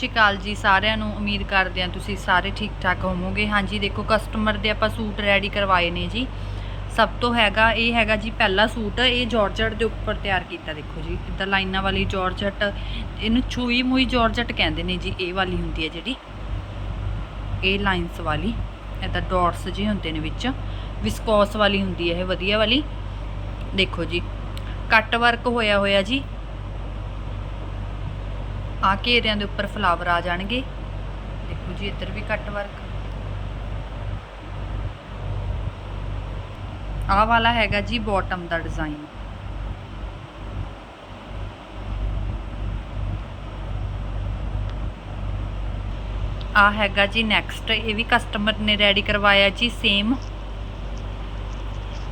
ਸਤਿ ਸ਼੍ਰੀ ਅਕਾਲ ਜੀ, ਸਾਰਿਆਂ ਨੂੰ ਉਮੀਦ ਕਰਦੇ ਹਾਂ ਤੁਸੀਂ ਸਾਰੇ ਠੀਕ ਠਾਕ ਹੋਵੋਗੇ। ਹਾਂਜੀ, ਦੇਖੋ ਕਸਟਮਰ ਦੇ ਆਪਾਂ ਸੂਟ ਰੈਡੀ ਕਰਵਾਏ ਨੇ ਜੀ। ਸਭ ਤੋਂ ਹੈਗਾ, ਇਹ ਹੈਗਾ ਜੀ ਪਹਿਲਾ ਸੂਟ, ਇਹ ਜਾਰਜਟ ਦੇ ਉੱਪਰ ਤਿਆਰ ਕੀਤਾ ਦੇਖੋ ਜੀ। ਇਦਾਂ ਲਾਈਨਾਂ ਵਾਲੀ ਜਾਰਜਟ ਇਹਨੂੰ ਛੂਈ ਮੂਈ ਜਾਰਜਟ ਕਹਿੰਦੇ ਨੇ ਜੀ, ਇਹ ਵਾਲੀ ਹੁੰਦੀ ਹੈ ਜਿਹੜੀ। ਇਹ ਲਾਈਨਸ ਵਾਲੀ, ਇਦਾਂ ਡਾਟਸ ਜੀ ਹੁੰਦੇ ਨੇ ਵਿੱਚ ਵਿਸਕੋਸ ਵਾਲੀ ਹੁੰਦੀ ਹੈ ਇਹ ਵਧੀਆ ਵਾਲੀ। ਦੇਖੋ ਜੀ ਕੱਟ ਵਰਕ ਹੋਇਆ ਹੋਇਆ ਜੀ। ਆ ਘੇਰਿਆਂ ਦੇ ਉੱਪਰ ਫਲਾਵਰ ਆ ਜਾਣਗੇ। ਦੇਖੋ ਜੀ, ਇੱਧਰ ਵੀ ਕੱਟ ਵਰਕ। ਆਹ ਵਾਲਾ ਹੈਗਾ ਜੀ ਬਾਟਮ ਦਾ ਡਿਜ਼ਾਈਨ ਆ ਹੈਗਾ ਜੀ ਨੈਕਸਟ ਇਹ ਵੀ ਕਸਟਮਰ ਨੇ ਰੈਡੀ ਕਰਵਾਇਆ ਜੀ ਸੇਮ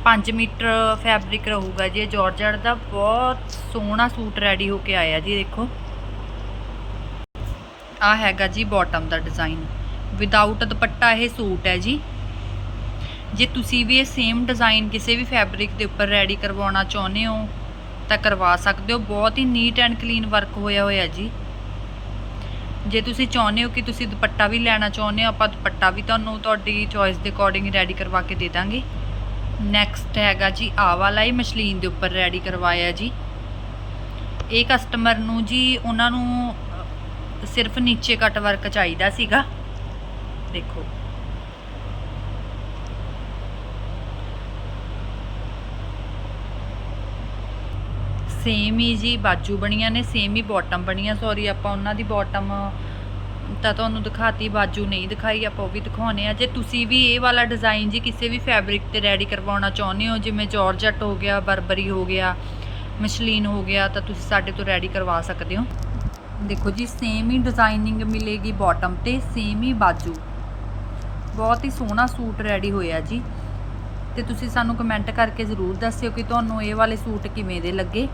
5 ਮੀਟਰ ਫੈਬਰਿਕ ਰਹੂਗਾ ਜੀ, ਇਹ ਜਾਰਜਟ ਦਾ। ਬਹੁਤ ਸੋਹਣਾ ਸੂਟ ਰੈਡੀ ਹੋ ਕੇ ਆਇਆ ਜੀ, ਦੇਖੋ। ਆ ਹੈਗਾ ਜੀ ਬਾਟਮ ਦਾ ਡਿਜ਼ਾਈਨ ਵਿਦਆਊਟ ਦੁਪੱਟਾ ਇਹ ਸੂਟ ਹੈ ਜੀ। ਜੇ ਤੁਸੀਂ ਵੀ ਇਹ ਸੇਮ ਡਿਜ਼ਾਈਨ ਕਿਸੇ ਵੀ ਫੈਬਰਿਕ ਦੇ ਉੱਪਰ ਰੈਡੀ ਕਰਵਾਉਣਾ ਚਾਹੁੰਦੇ ਹੋ, ਤਾਂ ਕਰਵਾ ਸਕਦੇ ਹੋ। ਬਹੁਤ ਹੀ ਨੀਟ ਐਂਡ ਕਲੀਨ ਵਰਕ ਹੋਇਆ ਹੋਇਆ ਜੀ। ਜੇ ਤੁਸੀਂ ਚਾਹੁੰਦੇ ਹੋ ਕਿ ਤੁਸੀਂ ਦੁਪੱਟਾ ਵੀ ਲੈਣਾ ਚਾਹੁੰਦੇ ਹੋ, ਆਪਾਂ ਦੁਪੱਟਾ ਵੀ ਤੁਹਾਨੂੰ ਤੁਹਾਡੀ ਚੋਇਸ ਦੇ ਅਕੋਰਡਿੰਗ ਰੈਡੀ ਕਰਵਾ ਕੇ ਦੇ ਦਾਂਗੇ। ਨੈਕਸਟ ਹੈਗਾ ਜੀ ਆ ਵਾਲਾ ਹੀ ਮਸ਼ਲੀਨ ਦੇ ਉੱਪਰ ਰੈਡੀ ਕਰਵਾਇਆ ਜੀ। ਇਹ ਕਸਟਮਰ ਨੂੰ ਜੀ, ਉਹਨਾਂ ਨੂੰ ਸਿਰਫ ਨੀਚੇ ਕਟ ਵਰਕ ਚਾਹੀਦਾ ਸੀਗਾ। ਦੇਖੋ। ਸੇਮ ਹੀ ਜੀ ਬਾਜੂ ਬਣੀਆਂ ਨੇ, ਸੇਮ ਹੀ ਬਾਟਮ ਬਣੀਆਂ। ਸੌਰੀ ਆਪਾਂ ਉਹਨਾਂ ਦੀ ਬਾਟਮ ਤਾਂ ਤੁਹਾਨੂੰ ਦਿਖਾਤੀ, ਬਾਜੂ ਨਹੀਂ ਦਿਖਾਈ, ਆਪਾਂ ਉਹ ਵੀ ਦਿਖਾਉਨੇ ਆ। ਜੇ ਤੁਸੀਂ ਵੀ ਇਹ ਵਾਲਾ ਡਿਜ਼ਾਈਨ ਜੀ ਕਿਸੇ ਵੀ ਫੈਬਰਿਕ ਤੇ ਰੈਡੀ ਕਰਵਾਉਣਾ ਚਾਹੁੰਦੇ ਹੋ, ਜਿਵੇਂ ਜਾਰਜਟ ਹੋ ਗਿਆ ਬਰਬਰੀ ਹੋ ਗਿਆ ਮਸ਼ਲੀਨ ਹੋ ਗਿਆ, ਤਾਂ ਤੁਸੀਂ ਸਾਡੇ ਤੋਂ ਰੈਡੀ ਕਰਵਾ ਸਕਦੇ ਹੋ। ਦੇਖੋ ਜੀ ਸੇਮ ਹੀ ਡਿਜ਼ਾਈਨਿੰਗ ਮਿਲੇਗੀ ਬਾਟਮ ਤੇ ਸੇਮ ਹੀ ਬਾਜੂ। ਬਹੁਤ ਹੀ ਸੋਹਣਾ ਸੂਟ ਰੈਡੀ ਹੋਇਆ ਜੀ। ਤੇ ਤੁਸੀਂ ਸਾਨੂੰ ਕਮੈਂਟ ਕਰਕੇ ਜ਼ਰੂਰ ਦੱਸਿਓ ਕਿ ਤੁਹਾਨੂੰ ਇਹ ਵਾਲੇ ਸੂਟ ਕਿਵੇਂ ਦੇ ਲੱਗੇ।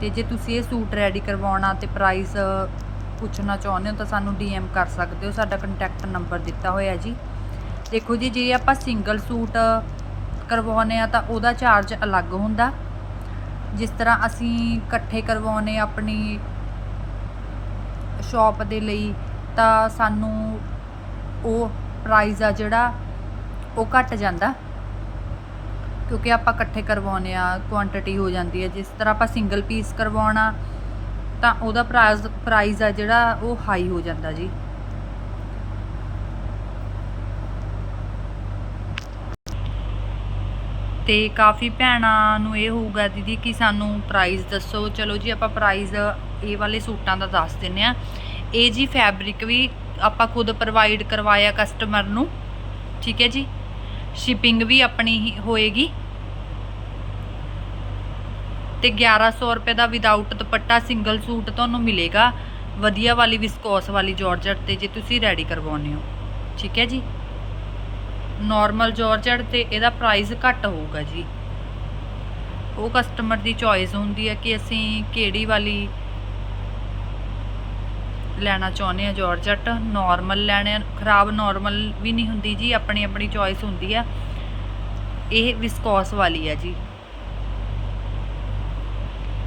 ਤੇ ਜੇ ਤੁਸੀਂ ਇਹ ਸੂਟ ਰੈਡੀ ਕਰਵਾਉਣਾ ਤੇ ਪ੍ਰਾਈਸ ਪੁੱਛਣਾ ਚਾਹੁੰਦੇ ਹੋ ਤਾਂ ਸਾਨੂੰ ਡੀਐਮ ਕਰ ਸਕਦੇ ਹੋ। ਸਾਡਾ ਕੰਟੈਕਟ ਨੰਬਰ ਦਿੱਤਾ ਹੋਇਆ ਜੀ। ਦੇਖੋ ਜੀ, ਜੇ ਆਪਾਂ ਸਿੰਗਲ ਸੂਟ ਕਰਵਾਉਨੇ ਆ ਤਾਂ ਉਹਦਾ ਚਾਰਜ ਅਲੱਗ ਹੁੰਦਾ। ਜਿਸ ਤਰ੍ਹਾਂ ਅਸੀਂ ਇਕੱਠੇ ਕਰਵਾਉਨੇ ਆਪਣੀ ਸ਼ਾਪ ਦੇ ਲਈ, ਤਾਂ ਸਾਨੂੰ ਉਹ ਪ੍ਰਾਈਜ਼ ਆ ਜਿਹੜਾ ਉਹ ਘਟ ਜਾਂਦਾ। ਕਿਉਂਕਿ ਆਪਾਂ ਇਕੱਠੇ ਕਰਵਾਉਨੇ ਆ ਕੁਆਂਟੀਟੀ ਹੋ ਜਾਂਦੀ ਹੈ। ਜਿਸ ਤਰ੍ਹਾਂ ਆਪਾਂ ਸਿੰਗਲ ਪੀਸ ਕਰਵਾਉਣਾ, ਤਾਂ ਉਹਦਾ ਪ੍ਰਾਈਸ ਪ੍ਰਾਈਜ਼ ਆ ਜਿਹੜਾ ਉਹ ਹਾਈ ਹੋ ਜਾਂਦਾ ਜੀ। ਤੇ ਕਾਫੀ ਭੈਣਾਂ ਨੂੰ ਇਹ ਹੋਊਗਾ ਦੀਦੀ ਕਿ ਸਾਨੂੰ ਪ੍ਰਾਈਸ ਦੱਸੋ। ਚਲੋ ਜੀ, ਆਪਾਂ ਪ੍ਰਾਈਸ ਇਹ ਵਾਲੇ ਸੂਟਾਂ ਦਾ ਦੱਸ ਦਿੰਨੇ ਆ ਇਹ ਜੀ ਫੈਬਰਿਕ ਵੀ ਆਪਾਂ ਖੁਦ ਪ੍ਰੋਵਾਈਡ ਕਰਵਾਇਆ ਕਸਟਮਰ ਨੂੰ। ਠੀਕ ਹੈ ਜੀ? ਸ਼ਿਪਿੰਗ ਵੀ ਆਪਣੀ ਹੀ ਹੋਏਗੀ। ਤੇ 1100 ਰੁਪਏ ਦਾ ਵਿਦਆਊਟ ਦੁਪੱਟਾ ਸਿੰਗਲ ਸੂਟ ਤੁਹਾਨੂੰ ਮਿਲੇਗਾ। ਵਧੀਆ ਵਾਲੀ ਵਿਸਕੋਸ ਵਾਲੀ ਜਾਰਜਟ ਤੇ ਜੇ ਤੁਸੀਂ ਰੈਡੀ ਕਰਵਾਉਨੇ ਹੋ। ਠੀਕ ਹੈ ਜੀ? ਨਾਰਮਲ ਜਾਰਜਟ ਤੇ ਇਹਦਾ ਪ੍ਰਾਈਸ ਘੱਟ ਹੋਊਗਾ ਜੀ। ਉਹ ਕਸਟਮਰ ਦੀ ਚੋਇਸ ਹੁੰਦੀ ਹੈ ਕਿ ਅਸੀਂ ਕਿਹੜੀ ਵਾਲੀ ਲੈਣਾ ਚਾਹੁੰਦੇ ਆ ਜਾਰਜਟ ਨਾਰਮਲ ਲੈਣੇ ਖਰਾਬ ਨਾਰਮਲ ਵੀ ਨਹੀਂ ਹੁੰਦੀ ਜੀ, ਆਪਣੀ ਆਪਣੀ ਚੋਇਸ ਹੁੰਦੀ ਆ। ਇਹ ਵਿਸਕੋਸ ਵਾਲੀ ਆ ਜੀ।